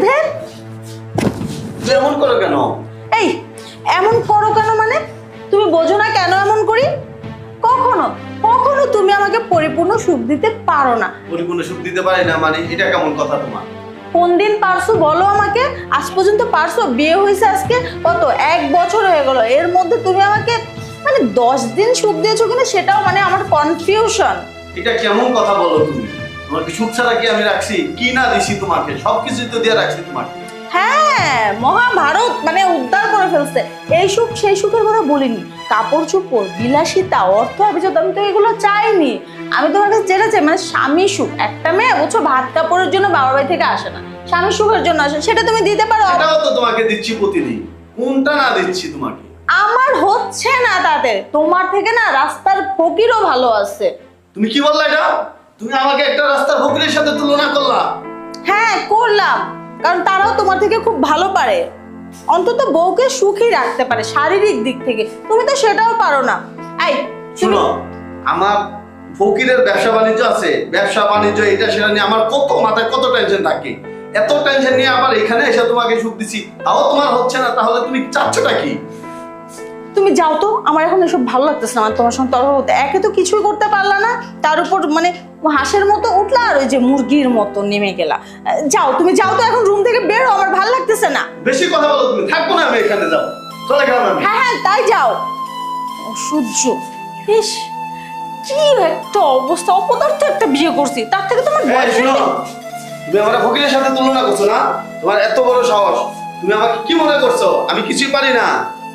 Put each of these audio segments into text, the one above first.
ধের। তুই এমন করো কেন? এই এমন করো কেন মানে? তুমি বোঝো না কেন এমন করি? কখনো কখনো তুমি আমাকে পরিপূর্ণ সুখ দিতে পারো না। পরিপূর্ণ সুখ দিতে পারি না মানে এটা কেমন কথা তোমার? কোন দিন পারছ বলো আমাকে? আজ পর্যন্ত পারছ? বিয়ে হয়েছে আজকে? কত? এক বছর হয়ে গেল। এর মধ্যে তুমি আমাকে মানে দশ দিন সুখ দিয়েছ কিনা সেটাও মানে আমার কনফিউশন এটা কেমন কথা বলো তুমি? তোমার কি সুখ ছাড়া কি আমি রাখছি? কি না দিছি তোমাকে? সবকিছু তো দিয়ে রাখছি তোমাকে। হ্যাঁ মহাভারত মানে উদ্ধার করে ফেলছে। এই সুখ সেই সুখের কথা বলিনি। কাপড় চোপড় বিলাসিতা অর্থ আমি তো এগুলো চাইনি। আমি তোমার কাছে যেটা চাই মানে স্বামী সুখ। একটা মেয়ে বুঝছ ভাত কাপড়ের জন্য বাবার বাড়ি থেকে আসে না। স্বামী সুখের জন্য আসে সেটা তুমি দিতে পারো? এটাও তো তোমাকে দিচ্ছি প্রতিদিন। কোনটা না দিচ্ছি তোমাকে? আমার হচ্ছে না তাতে। তোমার থেকে না রাস্তার ফকিরও ভালো আছে। তুমি কি বললা এটা? তুমি আমাকে একটা রাস্তার ফকিরের সাথে তুলনা করলা। হ্যাঁ করলাম। কারণ তারাও তোমার থেকে খুব ভালো পারে। অন্তত বউকে সুখী রাখতে পারে শারীরিক দিক থেকে। তুমি তো সেটাও পারো না। এই শুনো আমার ফকিরের ব্যবসা বাণিজ্য আছে। ব্যবসা বাণিজ্য এটা সেটা নিয়ে আমার কত মাথায় কত টেনশন থাকে। এত টেনশন নিয়ে আবার এখানে এসে তোমাকে সুখ দিছি। তাও তোমার হচ্ছে না তাহলে তুমি চাচ্ছটা কি? তুমি যাও তো আমার এখন এসব ভালো লাগতেছে না আমার তোমার সঙ্গে তর্ক করতে একে তো কিছুই করতে পারলা না তার উপর মানে হাঁসের মতো উঠলা আর ওই যে মুরগির মতো নেমে গেলা। যাও তুমি যাও তো এখন রুম থেকে বেরো আমার ভালো লাগতেছে না। বেশি কথা বলো তুমি থাকব না আমি এখানে যাও। চলে গেলাম আমি। হ্যাঁ হ্যাঁ তাই যাও। অসহ্য। ইস কি একটা অবস্থা অপদার্থ একটা বিয়ে করছি তার থেকে তোমার শুনো তুমি আমার ফকিরের সাথে তুলনা করছ না? তোমার এত বড় সাহস তুমি আমাকে কি মনে করছ? আমি কিছুই পারি না।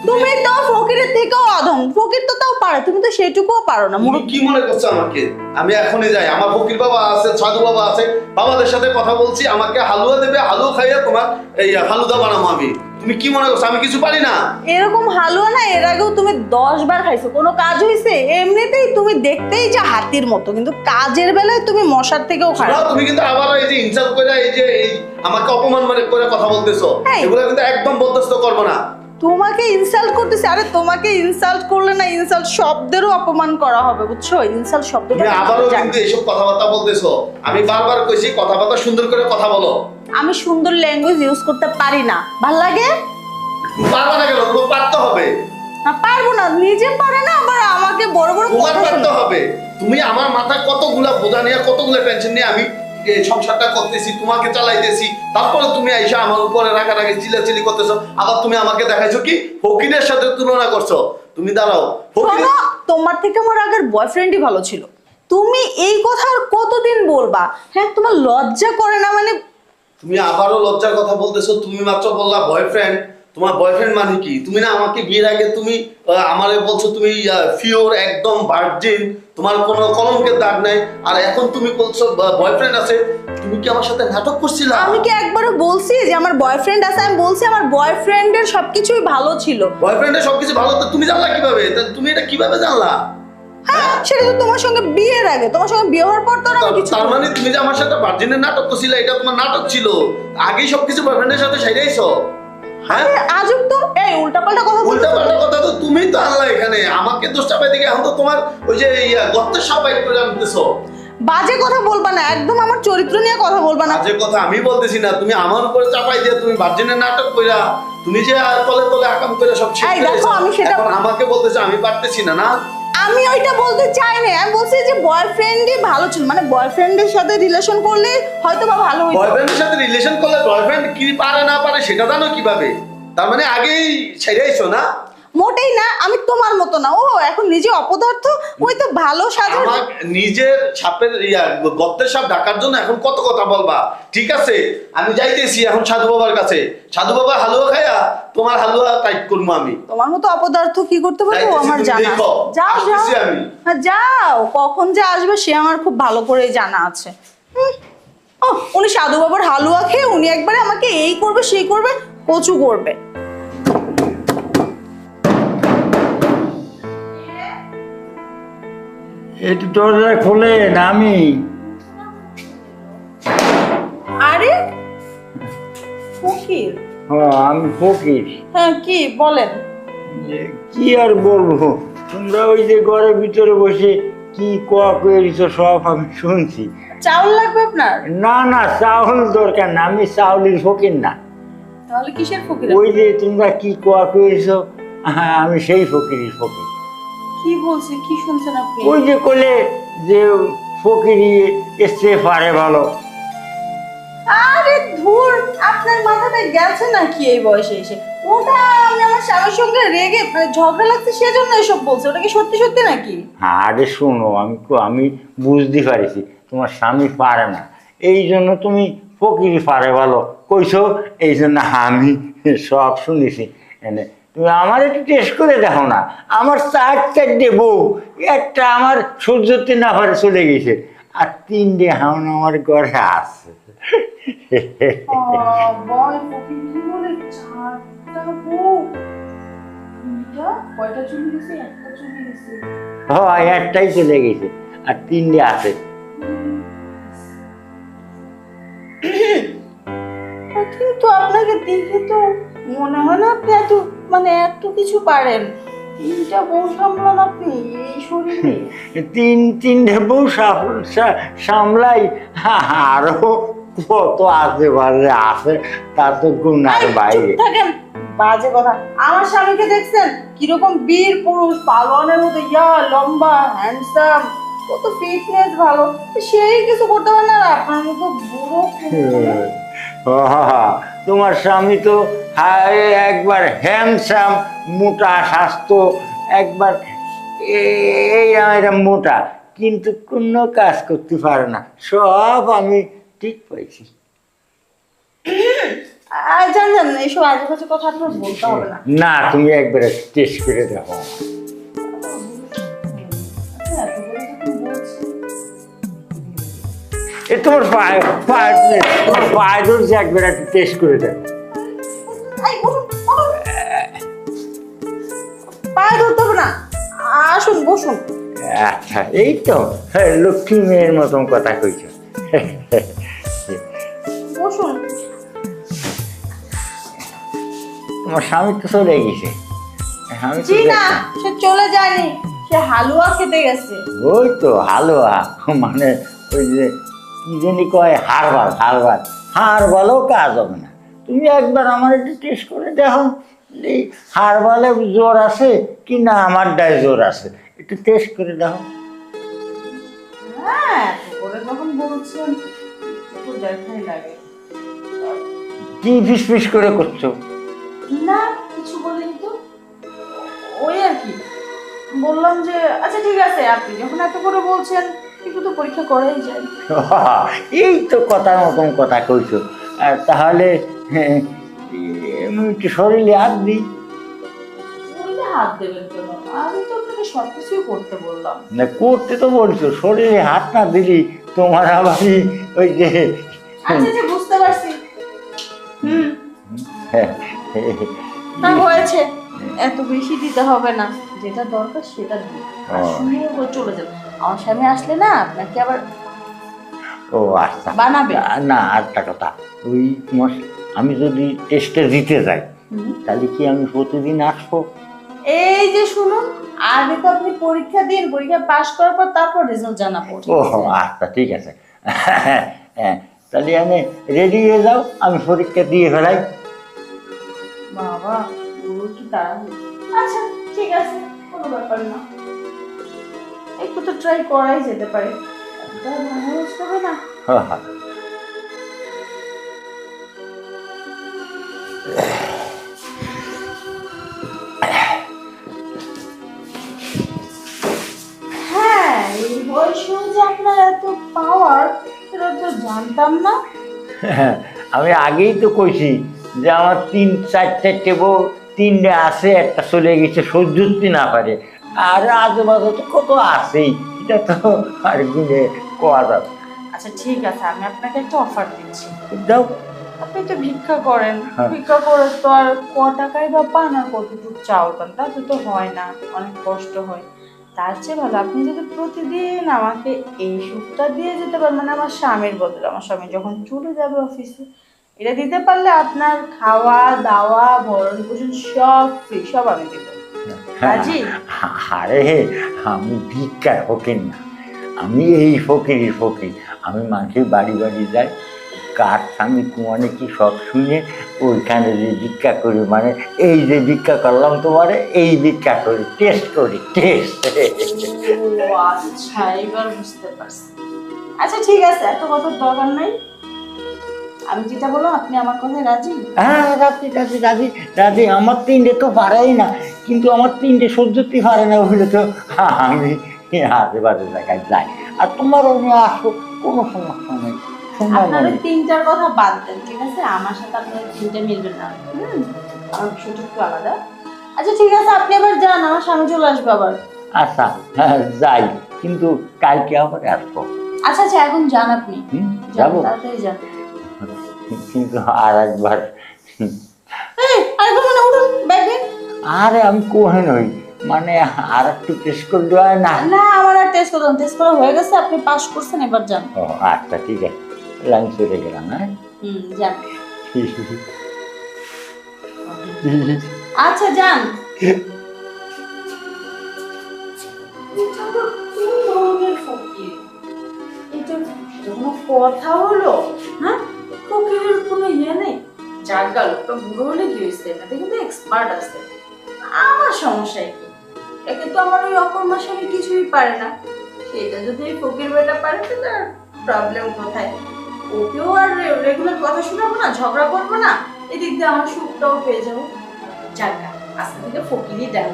তুমি তো ফকিরের থেকেও অধম ফকির তো তাও পারে তুমি তো সেটুকুও পারো না তুমি কি মনে করছ আমাকে? আমি এখনই যাই। আমার ফকির বাবা আছে সাধু বাবা আছে বাবাদের সাথে কথা বলছি আমাকে হালুয়া দেবে হালুয়া খাইয়ে তোমার এই ফালুদা বানাবো আমি। তুমি কি মনে করছ? আমি কিছু পারি না? এরকম হালুয়া না এর আগেও তুমি দশ বার খাইছো। কোনো কাজ হয়েছে এমনিতেই তুমি দেখতেই যা হাতির মতো কিন্তু কাজের বেলায় তুমি মশার থেকেও খারাপ তুমি কিন্তু আবার এই যে ইনসাল্ট করে এই যে এই আমাকে অপমান মানে করে কথা বলতেছো এই। এগুলো কিন্তু একদম বরদাস্ত করব না। তোমাকে ইনসাল্ট করতেছে। আরে তোমাকে ইনসাল্ট করলে না ইনসাল্ট শব্দেরও অপমান করা হবে বুঝছ? ইনসাল্ট শব্দটা আবারও কিন্তু এইসব কথাবার্তা বলতেছো। আমি বারবার কইছি কথাবার্তা সুন্দর করে কথা বলো। আমি সুন্দর ল্যাঙ্গুয়েজ ইউজ করতে পারি না। ভালো লাগে? পারবা না কেন? পারতে হবে। না পারব না। নিজে পারে না আবার আমাকে বড় বড় কথা পারতে শোনায়। হবে। তুমি আমার মাথায় কতগুলা বোঝা নিয়ে কতগুলা টেনশন নিয়ে আমি সংসারটা করতেছি তোমাকে চালাইতেছি। তারপরে তুমি আইসা আমার উপরে রাগারাগি করতেছো। আবার তুমি আমাকে দেখাইছো কি? ফকিরের সাথে তুলনা করছ। তুমি দাঁড়াও তোমার থেকে আমার আগের বয়ফ্রেন্ডই ভালো ছিল। তুমি এই কথা আর কতদিন বলবা? হ্যাঁ তোমার লজ্জা করে না মানে তুমি আবারও লজ্জার কথা বলতেছো তুমি মাত্র বললা বয়ফ্রেন্ড তোমার বয়ফ্রেন্ড মানে কি? তুমি না আমাকে বিয়ের আগে তুমি আমারে বলছো তুমি ফিওর একদম ভার্জিন তোমার কোনো কলঙ্কের দাগ নাই। আর এখন তুমি বলছো বয়ফ্রেন্ড আছে তুমি কি আমার সাথে নাটক করছিলা? আমি কি একবারও বলছি যে আমার বয়ফ্রেন্ড আছে? আমি বলছি আমার বয়ফ্রেন্ডের সবকিছুই ভালো ছিল। বয়ফ্রেন্ডের সবকিছু ভালো তো তুমি জানলা কীভাবে? তুমি এটা কীভাবে জানলা? হ্যাঁ সেটা তো তোমার সঙ্গে বিয়ের আগে। তোমার সঙ্গে বিয়ে হওয়ার পর তো আমি কিছু তার মানে তুমি যে আমার সাথে ভার্জিনের নাটক করছিলে এটা তোমার নাটক ছিল? আগেই সবকিছু বয়ফ্রেন্ডের সাথে সাইডাইছো হ্যাঁ? আজব তো। এই উল্টাপাল্টা কথা উল্টা কথা তো তুমি তো আনলা এখানে। আমাকে দোষ চাপাই দিকে এখন তো তোমার ওই যে গর্তের সাপাই করে আনতেছো বাজে কথা বলবা না একদম আমার চরিত্র নিয়ে কথা বলবা না। যে কথা আমি বলতেছি না তুমি আমার উপরে চাপাই দিয়ে তুমি ভার্জিনের নাটক কইরা তুমি যে আর তলে তলে আকাম করে সব এই দেখো, আমি সেটা- আমাকে বলতেছো আমি পারতেছি না না? আমি ওইটা বলতে চাই না। আমি বলছি যে বয়ফ্রেন্ডই ভালো ছিল। মানে বয়ফ্রেন্ডের সাথে রিলেশন করলে হয়তো বা ভালো হইতো। বয়ফ্রেন্ডের সাথে রিলেশন করলে বয়ফ্রেন্ড কি পারে না পারে সেটা জানো কীভাবে? তার মানে আগেই ছেড়েইছো না? মোটেই না আমি তোমার মতো না। ও এখন নিজে অপদার্থ? ওই তো ভালো সাজার নিজের ইয়া গর্তের সাপ ঢাকার জন্য এখন কত কথা বলবা? ঠিক আছে আমি যাইতেছি এখন সাধু বাবার কাছে। সাধু বাবা হালুয়া খায়া তোমার হালুয়া টাইট করব আমি। তোমার মতো অপদার্থ কি করতে পারব? আমার জানা। যাও যাও। আমি। হ্যাঁ, যাও। কখন যে আসবে সে আমার খুব ভালো করেই জানা আছে। উনি সাধু বাবার হালুয়া খেয়ে উনি একবারে আমাকে এই করবে সেই করবে কচু করবে। একটু দরজা খোলেন আমি। আরে? ফকির? হ্যাঁ আমি ফকির। হ্যাঁ কি? বলেন। কি আর বলব? তোমরা ওই যে ঘরের ভিতরে বসে কি কোয়া করেছ সব আমি শুনছি। চাউল লাগবে আপনার? না না চাউল দরকার না আমি চাউলের ফকির না। তাহলে কিসের ফকির? ওই যে তোমরা কি কোয়া করেছ হ্যাঁ আমি সেই ফকিরের ফকির। কি বলছে? কি শুনছেন আপনি? ওই যে কোলে যে ফকিরি এসছে পারে ভালো। আরে ধুর আপনার মাথাটা গেছে নাকি এই বয়সে এসে? ওটা আমি আমার স্বামীর সঙ্গে রেগে মানে ঝগড়া লাগছে সেজন্য এসব বলছে। ওটা কি সত্যি সত্যি নাকি? আরে শোনো আমি আমি বুঝতে পারিছি তোমার স্বামী পারে না। এই জন্য তুমি ফকিরি পারে ভালো। কইছো? এই জন্য আমি সব শুনেছি। এনে তুমি আমার একটু টেস্ট করে দেখো না। আমার চার চারটে বউ একটা আমার সহ্যতে না পারে চলে গেছে আর তিনটে হাওন আমার ঘরে আছে। হয় একটাই চলে গেছে আর তিনটে আছে। কিন্তু আপনাকে দেখে তো মনে হয় না আপনি এত মানে এত কিছু পারেন। তিনটা বউ সামলান আপনি এই শরীরে। তিন তিনটে বউ সামলাই আরও কত আছে বাজে আছে তার তো গুণার বাইরে। থাকেন বাজে কথা। আমার স্বামীকে দেখছেন কীরকম বীর পুরুষ পালোয়ানের মতো ইয়া লম্বা হ্যান্ডসাম কত ফিটনেস ভালো। সেই কিছু করতে পারে না আপনার মতো বুড়ো তোমার স্বামী তো একবার হ্যান্ডসাম মোটা স্বাস্থ্য একবার এই এরম মোটা কিন্তু কোনো কাজ করতে পারে না। সব আমি ঠিক পাইছি আর জান জান এইসব আজে বাজে কথা আপনার বলতে হবে না। না তুমি একবারে টেস্ট করে দেখো। এ তোমার পায়ে পায়ে তোমার পায়ে ধরছে একবার একটু টেস্ট করে দেখো। আচ্ছা এই তো। হ্যাঁ, লক্ষ্মী মেয়ের মতন কথা কইছ। বসুন। স্বামী তো চলে গেছে। আমি তো জি না দেখলাম। সে চলে যায়নি। সে হালুয়া খেতে গেছে। ওই তো হালুয়া। মানে ওই যে কি জানি কয় হারবার হারবালও কাজ হবে না। তুমি একবার আমার একটু টেস্ট করে দেখো। এই হারবালে জোর আছে কি না আমার ডায় জোর আছে? একটু টেস্ট করে দাও হ্যাঁ কি ফিস ফিস করে করছ? না কিছু বলিনি তো। ওই আর কি। বললাম যে আচ্ছা ঠিক আছে আপনি যখন এত করে বলছেন একটু তো পরীক্ষা করাই যায়। এই তো কথার মতন কথা কইছো। আর তাহলে হ্যাঁ, একটু শরীরে হাত দিই বললে হাত দেবেন কেন? আমি তো আপনাকে সব করতে বললাম। না করতে তো বলছো। শরীরে হাত না দিলি তোমার আবার ওই যে আচ্ছা আচ্ছা বুঝতে পারছি। হুম। হ্যাঁ, তা হয়েছে। এত বেশি দিতে হবে না। যেটা দরকার সেটা দিন। আর। চলে যাবে আমার স্বামী আসলে না আপনাকে আবার ও আচ্ছা। বানাবে। না আরেকটা কথা। ওই তোমার আমি যদি টেস্টে দিতে যাই। তাহলে কি আমি প্রতিদিন আসব? এই যে শুনুন আগে তো আপনি পরীক্ষা দিন পরীক্ষা পাশ করার পর তারপর রেজাল্ট জানাব ও আচ্ছা ঠিক আছে। হ্যাঁ তাহলে আমি রেডি হয়ে যাও আমি পরীক্ষা দিয়ে ফেলাই। বাবা কি তারা আচ্ছা ঠিক আছে কোনো ব্যাপার না। একটু তো ট্রাই করাই যেতে পারে। হবে না হ্যাঁ, হ্যাঁ। হ্যাঁ এই বয়সেও যে আপনার এত পাওয়ার সেটা তো জানতাম না। হ্যাঁ, আমি আগেই তো কইছি যে আমার তিন চার চারটে বউ তিনটে আছে একটা চলে গেছে সহ্য না পারে। আর আজেবাজে তো কত আছেই এটা তো আর গুনে কোয়া যাবে। আচ্ছা ঠিক আছে আমি আপনাকে একটা অফার দিচ্ছি। দাও। আপনি তো ভিক্ষা করেন। হ্যাঁ। ভিক্ষা করে তো আর ক টাকাই বা পান আর কতটুকু চাউল পান তাতে তো হয় না অনেক কষ্ট হয়। তার চেয়ে ভালো আপনি যদি প্রতিদিন আমাকে এই সুখটা দিয়ে যেতে পারেন মানে আমার স্বামীর বদলে আমার স্বামী যখন চলে যাবে অফিসে এটা দিতে পারলে আপনার খাওয়া দাওয়া ভরণ পোষণ সব ফ্রি সব আমি দিব। রাজি আরে আমি ভিক্ষার ফকির না আমি এই ফকিরই ফকির। আমি মানুষের বাড়ি বাড়ি যাই কার স্বামী কুমানে কি সব শুনে ওইখানে যে ভিক্ষা করি মানে এই যে ভিক্ষা করলাম তোমারে এই ভিক্ষা করি টেস্ট করি টেস্ট আচ্ছা এবার বুঝতে পারছি। আচ্ছা ঠিক আছে এত কথা দরকার নাই। আমি যেটা বললাম আপনি আমার কথায় রাজি? হ্যাঁ রাজি রাজি রাজি রাজি। আমার তিনটে তো পারাই না কিন্তু আমার তিনটে সহ্যতে পারে না হইলে তো? আমি হাতে বাজে জায়গায় যাই। আর তোমার নিয়ে আসো কোনো সমস্যা নেই। আপনার তিনটার কথা বাদ দেন ঠিক আছে? আমার সাথে আপনার তিনটা মিলবে না। হুম? আমার বিষয়টা একটু আলাদা। আচ্ছা ঠিক আছে আপনি আবার যান আমার স্বামী চলে আসবে আবার। আচ্ছা হ্যাঁ যাই। কিন্তু কালকে আবার আসব। আচ্ছা আচ্ছা এখন যান আপনি। যাব। তাড়াতাড়ি যান। কিন্তু আর একবার আরেকবার মানে উঠুন ব্যাগ আরে আমি কোহে নই। মানে আর একটু টেস্ট করে দেওয়া না? না আমার আর টেস্ট করলাম টেস্ট করা হয়ে গেছে আপনি পাস করছেন এবার যান। ও আচ্ছা ঠিক আছে। লাইন চলে গেলাম হ্যাঁ আচ্ছা যান কথা হলো হ্যাঁ? ফকিরের কোনো ইয়ে নেই যার গা লোকটা বুড়ো হলে কি হয়েছে? এটাতে কিন্তু এক্সপার্ট আছে। আমার সমস্যায় কি? একে তো আমার ওই অকর্মা স্বামী কিছুই পারে না। সেটা যদি ফকির বেটা পারে তাহলে আর প্রবলেম কোথায়? ওকেও আর রেগুলার কথা শোনাবো না, ঝগড়া করব না, এদিক দিয়ে আমার সুখটাও পেয়ে যাব। যাক আজকে থেকে ফকিরই দেন